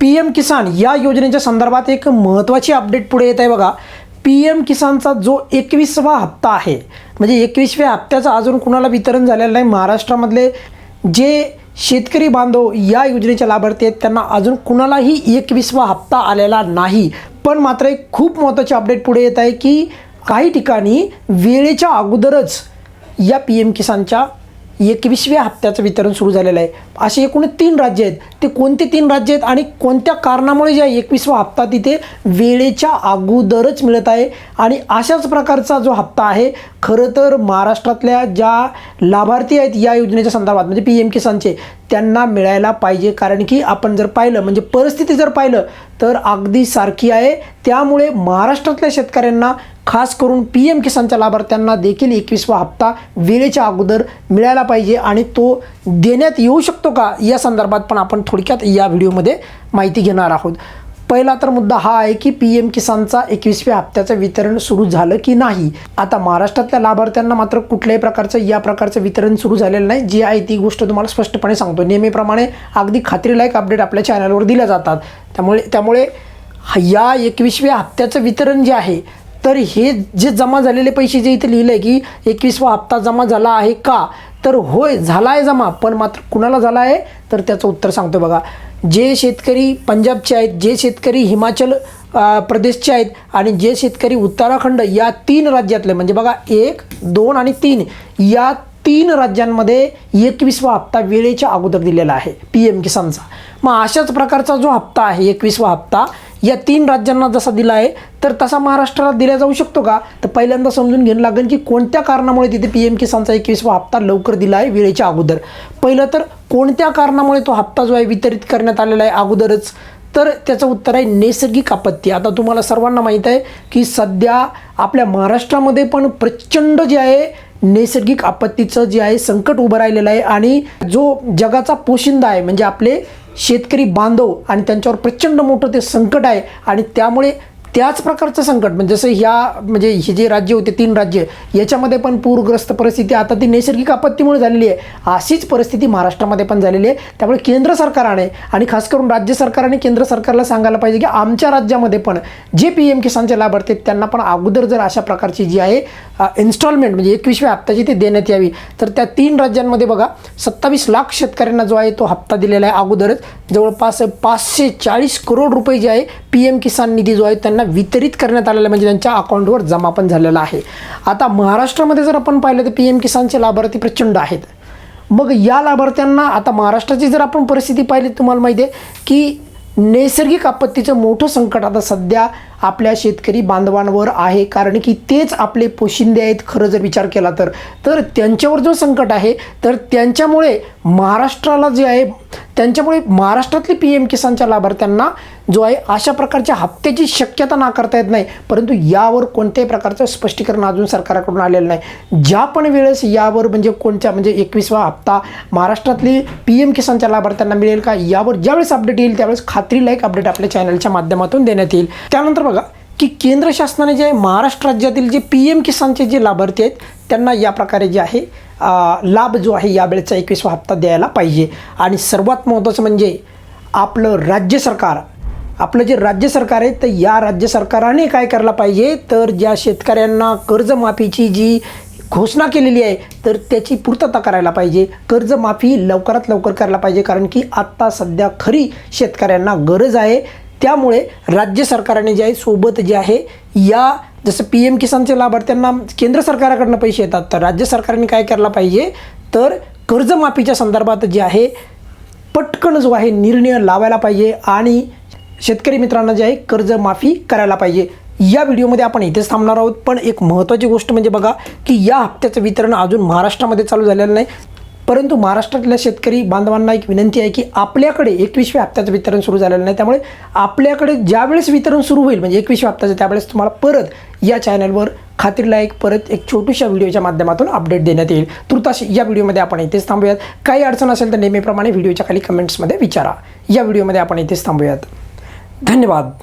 P M किसान या योजनेच्या संदर्भात एक महत्त्वाची अपडेट पुढे येत आहे बघा. पी एम किसानचा जो एकवीसवा हप्ता आहे म्हणजे एकवीसव्या हप्त्याचं अजून कुणाला वितरण झालेलं नाही महाराष्ट्रामधले जे शेतकरी बांधव या योजनेचे लाभार्थी आहेत त्यांना अजून कुणालाही एकवीसवा हप्ता आलेला नाही. पण मात्र एक खूप महत्त्वाची अपडेट पुढे येत आहे की काही ठिकाणी वेळेच्या अगोदरच या पी एम किसानच्या एकवीसव्या हप्त्याचं वितरण सुरू झालेलं आहे. असे एकूण तीन राज्य आहेत. ते कोणते तीन राज्य आहेत आणि कोणत्या कारणामुळे ज्या एकवीसवा हप्ता तिथे वेळेच्या अगोदरच मिळत आहे? आणि अशाच प्रकारचा जो हप्ता आहे खरं तर महाराष्ट्रातल्या ज्या लाभार्थी आहेत या योजनेच्या संदर्भात म्हणजे पी एम किसानचे त्यांना मिळायला पाहिजे. कारण की आपण जर पाहिलं म्हणजे परिस्थिती जर पाहिलं तर अगदी सारखी आहे. त्यामुळे महाराष्ट्रातल्या शेतकऱ्यांना खास करून पी एम किसानच्या लाभार्थ्यांना देखील एकवीसवा हप्ता वेळेच्या अगोदर मिळायला पाहिजे आणि तो देण्यात येऊ शकतो का या संदर्भात पण आपण थोडक्यात या व्हिडिओमध्ये माहिती घेणार आहोत. पहिला तर मुद्दा हा आहे की पी एम किसानचा एकवीसव्या हप्त्याचं वितरण सुरू झालं की नाही? आता महाराष्ट्रातल्या लाभार्थ्यांना मात्र कुठल्याही प्रकारचं या प्रकारचं वितरण सुरू झालेलं नाही. जी आहे ती गोष्ट तुम्हाला स्पष्टपणे सांगतो. नेहमीप्रमाणे अगदी खात्रीलायक अपडेट आपल्या चॅनलवर दिल्या जातात. त्यामुळे त्यामुळे या एकवीसव्या हप्त्याचं वितरण जे आहे तर हे जे जमा झालेले पैसे जे इथे लिहिलं आहे की एकवीसवा हप्ता जमा झाला आहे का? तर होय झाला आहे जमा पण मात्र कुणाला झाला आहे तर त्याचं उत्तर सांगतो बघा. जे शेतकरी पंजाबचे आहेत जे शेतकरी हिमाचल प्रदेशचे आहेत आणि जे शेतकरी उत्तराखंड या तीन राज्यातले म्हणजे बघा एक दोन आणि तीन या तीन राज्यांमध्ये एकवीसवा हप्ता वेळेच्या अगोदर दिलेला आहे पी एम किसानचा. मग अशाच प्रकारचा जो हप्ता आहे एकवीसवा हप्ता या तीन राज्यांना जसा दिला आहे तर तसा महाराष्ट्राला दिला जाऊ शकतो का? तर पहिल्यांदा समजून घेणं लागेल की कोणत्या कारणामुळे तिथे पी एम किसानचा एकवीसवा हप्ता लवकर दिला आहे वेळेच्या अगोदर. पहिलं तर कोणत्या कारणामुळे तो हप्ता जो आहे वितरित करण्यात आलेला आहे अगोदरच? तर त्याचं उत्तर आहे नैसर्गिक आपत्ती. आता तुम्हाला सर्वांना माहीत आहे की सध्या आपल्या महाराष्ट्रामध्ये पण प्रचंड जे आहे नैसर्गिक आपत्तीचं जे आहे संकट उभं राहिलेलं आहे आणि जो जगाचा पोशिंदा आहे म्हणजे आपले शेतकरी बांधव आणि त्यांच्यावर प्रचंड मोठं ते संकट आहे आणि त्यामुळे त्याच प्रकारचं संकट म्हणजे जसं ह्या म्हणजे हे जे राज्य होते तीन राज्य याच्यामध्ये पण पूरग्रस्त परिस्थिती आता ती नैसर्गिक आपत्तीमुळे झालेली आहे. अशीच परिस्थिती महाराष्ट्रामध्ये पण झालेली आहे. त्यामुळे केंद्र सरकारने आणि खास करून राज्य सरकारने केंद्र सरकारला सांगायला पाहिजे की आमच्या राज्यामध्ये पण जे पी एम किसानचे लाभार्थी आहेत त्यांना पण अगोदर जर अशा प्रकारची जी आहे इन्स्टॉलमेंट म्हणजे एकवीसव्या हप्त्याची ती देण्यात यावी. तर त्या तीन राज्यांमध्ये बघा सत्तावीस लाख शेतकऱ्यांना जो आहे तो हप्ता दिलेला आहे अगोदरच. जवळपास पाचशे चाळीस करोड रुपये जे आहे पी एम किसान निधी जो आहे त्यांना वितरित करण्यात आलेलं म्हणजे त्यांच्या अकाउंटवर जमा पण झालेला आहे. आता महाराष्ट्रामध्ये जर आपण पाहिलं तर पी एम किसानचे लाभार्थी प्रचंड आहेत. मग या लाभार्थ्यांना आता महाराष्ट्राची जर आपण परिस्थिती पाहिली तुम्हाला माहिती आहे की नैसर्गिक आपत्तीचं मोठं संकट आता सध्या आपल्या शेतकरी बांधवांवर आहे. कारण की तेच आपले पोशिंदे आहेत. खरं जर विचार केला तर तर त्यांच्यावर जो संकट आहे तर त्यांच्यामुळे महाराष्ट्राला जे आहे त्यांच्यामुळे महाराष्ट्रातले पी एम किसानच्या लाभार्थ्यांना जो आहे अशा प्रकारच्या हप्त्याची शक्यता नाकारता येत नाही. परंतु यावर कोणत्याही प्रकारचं स्पष्टीकरण अजून सरकारकडून आलेलं नाही. ज्या पण वेळेस यावर म्हणजे कोणत्या म्हणजे एकवीसवा हप्ता महाराष्ट्रातली पी एम किसानच्या लाभार्थ्यांना मिळेल का यावर ज्यावेळेस अपडेट येईल त्यावेळेस खात्रीलायक अपडेट आपल्या चॅनलच्या माध्यमातून देण्यात येईल. त्यानंतर बघा की केंद्र शासनाने जे महाराष्ट्र राज्यातील जे पी एम किसानचे जे लाभार्थी आहेत त्यांना या प्रकारे जे आहे लाभ जो आहे यावेळेचा एकवीसवा हप्ता द्यायला पाहिजे. आणि सर्वात महत्त्वाचं म्हणजे आपलं राज्य सरकार आपलं जे राज्य सरकार आहे तर या राज्य सरकाराने काय करायला पाहिजे? तर ज्या शेतकऱ्यांना कर्जमाफीची जी घोषणा केलेली आहे तर त्याची पूर्तता करायला पाहिजे. कर्जमाफी लवकरात लवकर करायला पाहिजे कारण की आत्ता सध्या खरी शेतकऱ्यांना गरज आहे. त्यामुळे राज्य सरकारने जे आहे सोबत जे आहे या जसं पी एम किसानचे लाभार्थ्यांना केंद्र सरकाराकडनं पैसे येतात तर राज्य सरकारने काय करायला पाहिजे? तर कर्जमाफीच्या संदर्भात जे आहे पटकन जो आहे निर्णय लावायला पाहिजे आणि शेतकरी मित्रांना जे आहे कर्जमाफी करायला पाहिजे. या व्हिडिओमध्ये आपण इथेच थांबणार आहोत. पण एक महत्त्वाची गोष्ट म्हणजे बघा की या हप्त्याचं वितरण अजून महाराष्ट्रामध्ये चालू झालेलं नाही. परंतु महाराष्ट्रातल्या शेतकरी बांधवांना एक विनंती आहे की आपल्याकडे एकवीसव्या हप्त्याचं वितरण सुरू झालेलं नाही. त्यामुळे आपल्याकडे ज्यावेळेस वितरण सुरू होईल म्हणजे एकवीसव्या हप्त्याचं त्यावेळेस तुम्हाला परत या चॅनलवर खात्रीला एक परत एक छोट्याशा व्हिडिओच्या माध्यमातून अपडेट देण्यात येईल. तुर्तास या व्हिडिओमध्ये आपण इथेच थांबूयात. काही अडचण असेल तर नेहमीप्रमाणे व्हिडिओच्या खाली कमेंट्समध्ये विचारा. या व्हिडिओमध्ये आपण इथेच थांबूयात. धन्यवाद.